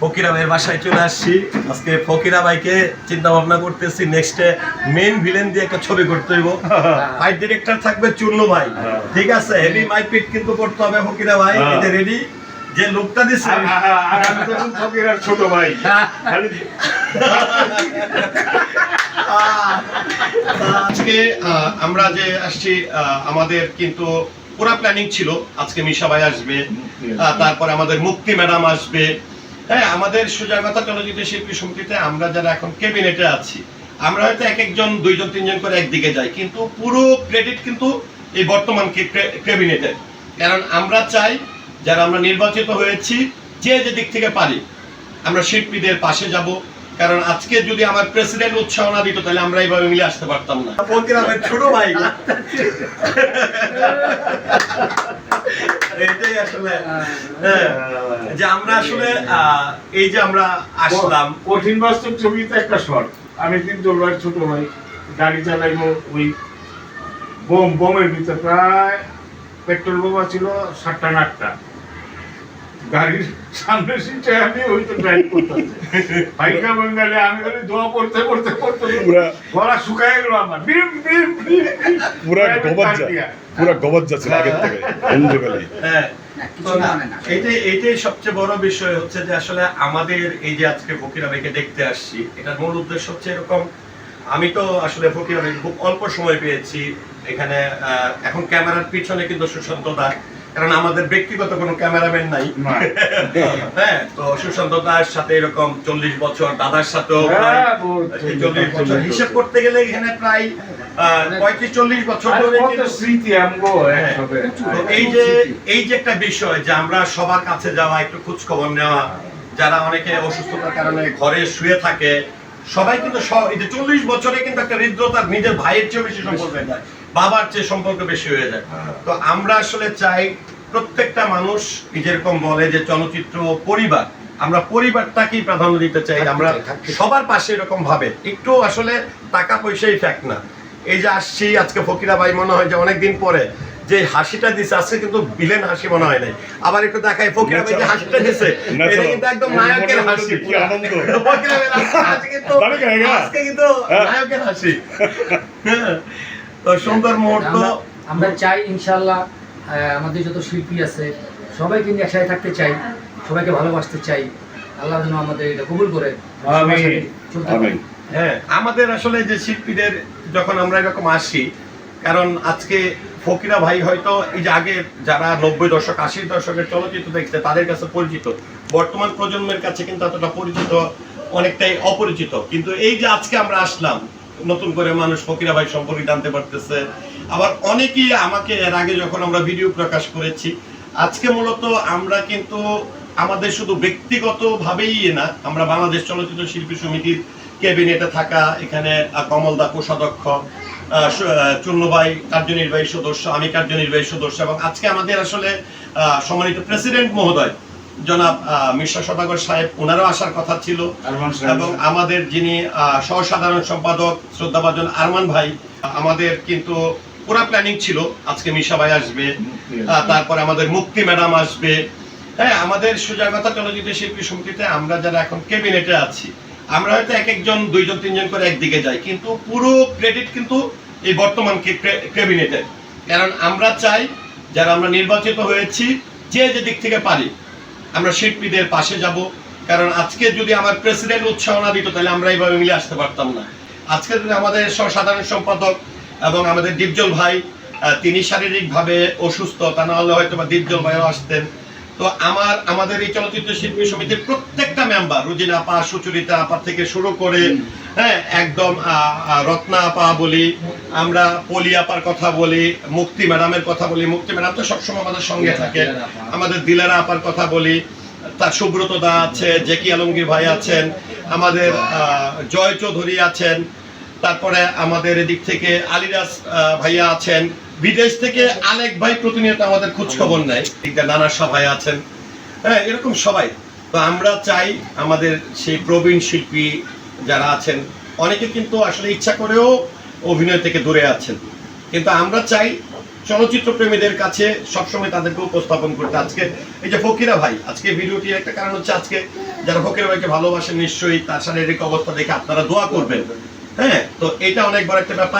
ফকিরা ভাইয়ের বাসায় চলে আসছি। আজকে ফকিরা ভাইকে চিন্তা ভাবনা করতেছি নেক্সটে মেন ভিলেন দিয়ে একটা ছবি করতে হইব। ফাইট ডিরেক্টর থাকবে চুন্নু ভাই। ঠিক আছে? হেভি মাইপিট কিন্তু করতে হবে ফকিরা ভাই হ্যাঁ। এটা রেডি যে লোকটা আর আমি তো এখন ছোট ভাই। আজকে আমরা যে আসছি আমাদের কিন্তু পুরা প্ল্যানিং ছিল। আজকে মিশা ভাই আসবে। তারপর আমাদের মুক্তি ম্যাডাম আসবে। হ্যাঁ আমাদের সোজা মাথা চলচ্চিত্র শিল্পী সমিতিতে আমরা যারা এখন ক্যাবিনেটে আছি, আমরা হয়তো এক একজন, দুইজন, তিনজন করে একদিকে যাই, কিন্তু পুরো ক্রেডিট কিন্তু এই বর্তমান ক্যাবিনেটের কারণ আমরা চাই যারা আমরা নির্বাচিত হয়েছি, যে যে দিক থেকে পারি, আমরা শিল্পীদের পাশে যাব কারণ আজকে যদি আমার প্রেসিডেন্ট উৎসাহ না দিত তাহলে আমরা এইভাবে মিলে আসতে পারতাম না। ভাইয়ের ছোট ভাই। এটাই আসলে হ্যাঁ, যে আমরা আসলে আহ, এই যে আমরা আসলাম। কঠিন বাস্তব ছবিতে একটা শট। আমি কিন্তু ওর ছোট ভাই গাড়ি চালাইবো ওই বোম বোমের ভিতরে প্রায় পেট্রোল বোমা ছিল সাতটা আটটা। গাড়ির সামনে সিটে আমি ওই তো ড্রাইভ বাইকা বঙ্গালে আমি খালি দোয়া পড়তে পড়তে পড়তে পুরা- গলা শুকায় গেল আমার। বিম বিম। পুরা যা। পুরা গবাদ যাচ্ছে আগের থেকে হ্যাঁ। এইটাই সবচেয়ে বড় বিষয় হচ্ছে যে আসলে আমাদের এই যে আজকে ফকিরা ভাইকে দেখতে আসছি এটার মূল উদ্দেশ্য হচ্ছে এরকম। আমি তো আসলে ফকিরা ভাই খুব অল্প সময় পেয়েছি এখানে আহ, এখন ক্যামেরার পিছনে কিন্তু সুশান্ত দা। কারণ আমাদের ব্যক্তিগত কোনো ক্যামেরাম্যান নাই। হ্যাঁ তো সুশান্ত দার সাথে এরকম চল্লিশ বছর দাদার সাথেও প্রায় হ্যাঁ, চল্লিশ বছর। হিসেব করতে গেলে এখানে প্রায় পঁয়ত্রিশ চল্লিশ বছর ধরে তো এই যে এই যে একটা বিষয় যে আমরা সবার কাছে যাওয়া একটু খোঁজ খবর নেওয়া যারা অনেকে অসুস্থতার কারণে ঘরে শুয়ে থাকে সবাই কিন্তু চল্লিশ বছরে কিন্তু একটা হৃদ্রতার নিজের ভাইয়ের চেয়েও বেশি সম্পর্ক হয়ে যায়। বাবার চেয়ে সম্পর্ক বেশি হয়ে যায়। তো আমরা আসলে চাই প্রত্যেকটা মানুষ যেরকম বলে যে চলচ্চিত্র পরিবার আমরা পরিবারটাকেই প্রাধান্য দিতে চাই আমরা সবার পাশে এরকম ভাবে। একটু আসলে টাকা পয়সাই ফ্যাক্ট না। এই যে আসছি আজকে ফকিরা ভাই মনে হয় যে অনেকদিন পরে যে হাসিটা দিছে আজকে কিন্তু বিলেন হাসি মনে হয় নাই। আবার একটু দেখাই ফকিরা ভাই যে হাসিটা দিছে। এটা কিন্তু একদম নায়কের হাসি কি আনন্দ। ফকিরা ভাইয়ের হাসি কিন্তু হ্যাঁ। আজকে কিন্তু হ্যাঁ। নায়কের হাসি। হ্যাঁ। তো সুন্দর মুহূর্ত। আমরা- চাই ইনশাল্লাহ আমাদের যত শিল্পী আছে সবাই কিন্তু একসাথে থাকতে চাই সবাইকে ভালোবাসতে চাই। আল্লাহ যেন আমাদের এটা কবুল করে। হ্যাঁ আমাদের আসলে যে শিল্পীদের যখন আমরা এরকম আসি কারণ আজকে ফকিরা ভাই হয়তো এই যে আগে যারা নব্বই দশক আশির দশকের চলচ্চিত্র দেখতে তাদের কাছে পরিচিত। বর্তমান প্রজন্মের কাছে কিন্তু এতটা পরিচিত অনেকটাই অপরিচিত। কিন্তু এই যে আজকে আমরা আসলাম নতুন করে মানুষ ফকিরা ভাই সম্পর্কে জানতে পারতেছে। আবার অনেকেই আমাকে এর আগে যখন আমরা ভিডিও প্রকাশ করেছি আজকে মূলত আমরা কিন্তু আমাদের শুধু ব্যক্তিগতভাবেই না আমরা বাংলাদেশ চলচ্চিত্র শিল্পী সমিতির ক্যাবিনেটে থাকা এখানে আহ, কমল দা কোষাধ্যক্ষ আহ, সু- আহ, চুন্নু ভাই কার্যনির্বাহী সদস্য আমি কার্যনির্বাহী সদস্য এবং আজকে আমাদের আসলে সম্মানিত প্রেসিডেন্ট মহোদয় জনাব মির্জা সদাগর সাহেব ওনারও আসার কথা ছিল। এবং আমাদের যিনি সহসাধারণ সম্পাদক শ্রদ্ধাভাজন আরমান ভাই আমাদের কিন্তু পুরা প্ল্যানিং ছিল আজকে মিশা ভাই আসবে তারপর আমাদের মুক্তি ম্যাডাম আসবে। হ্যাঁ আমাদের সুজাগতা চলচ্চিত্র শিল্পী সমিতিতে আমরা যারা এখন ক্যাবিনেটে আছি আমরা হয়তো এক একজন দুইজন তিনজন করে একদিকে যাই কিন্তু পুরো ক্রেডিট কিন্তু এই বর্তমান ক্যাবিনেটের। কারণ আমরা চাই যারা আমরা নির্বাচিত হয়েছি যে যে দিক থেকে পারি আমরা শিল্পীদের পাশে যাব। কারণ আজকে যদি আমার প্রেসিডেন্ট উৎসাহ না দিত, তাহলে আমরা এইভাবে মিলে আসতে পারতাম না। আজকে যদি আমাদের সাধারণ সম্পাদক এবং আমাদের দীপজল ভাই তিনি শারীরিকভাবে অসুস্থ, তা নাহলে হয়তো বা দীপজল ভাইও আসতেন। তো আমার, আমাদের এই চলচ্চিত্র শিল্পী সমিতির প্রত্যেকটা মেম্বার রুজিনা আপা সুচরিতা আপা থেকে শুরু করে হ্যাঁ একদম রত্না আপা বলি আমরা পলি আপার কথা বলি মুক্তি ম্যাডামের কথা বলি। মুক্তি ম্যাডাম তো সবসময় আমাদের সঙ্গে থাকে। আমাদের দিলারা আপার কথা বলি। তার সুব্রত দা আছে জেকি আলমগীর ভাই আছেন আমাদের জয় চৌধুরী আছেন তারপরে আমাদের এদিক থেকে আলিরাজ ভাইয়া আছেন। বিদেশ থেকে আলেক ভাই প্রতিনিয়ত আমাদের খোঁজ খবর নেয় নানা সভায় আছেন। হ্যাঁ এরকম সবাই। তো আমরা চাই আমাদের সেই প্রবীণ শিল্পী যারা আছেন, অনেকে কিন্তু আসলে ইচ্ছা করেও অভিনয় থেকে দূরে আছেন। কিন্তু আমরা চাই চলচ্চিত্র প্রেমীদের কাছে সবসময় তাদেরকে উপস্থাপন করতে। আজকে এই যে ফকিরা ভাই, আজকে ভিডিওটির একটা কারণ হচ্ছে আজকে যারা ফকিরা ভাইকে ভালোবাসেন নিশ্চয়ই, তার শারীরিক অবস্থা দেখে আপনারা দোয়া করবেন। হ্যাঁ তো এটা অনেক বড় একটা ব্যাপার।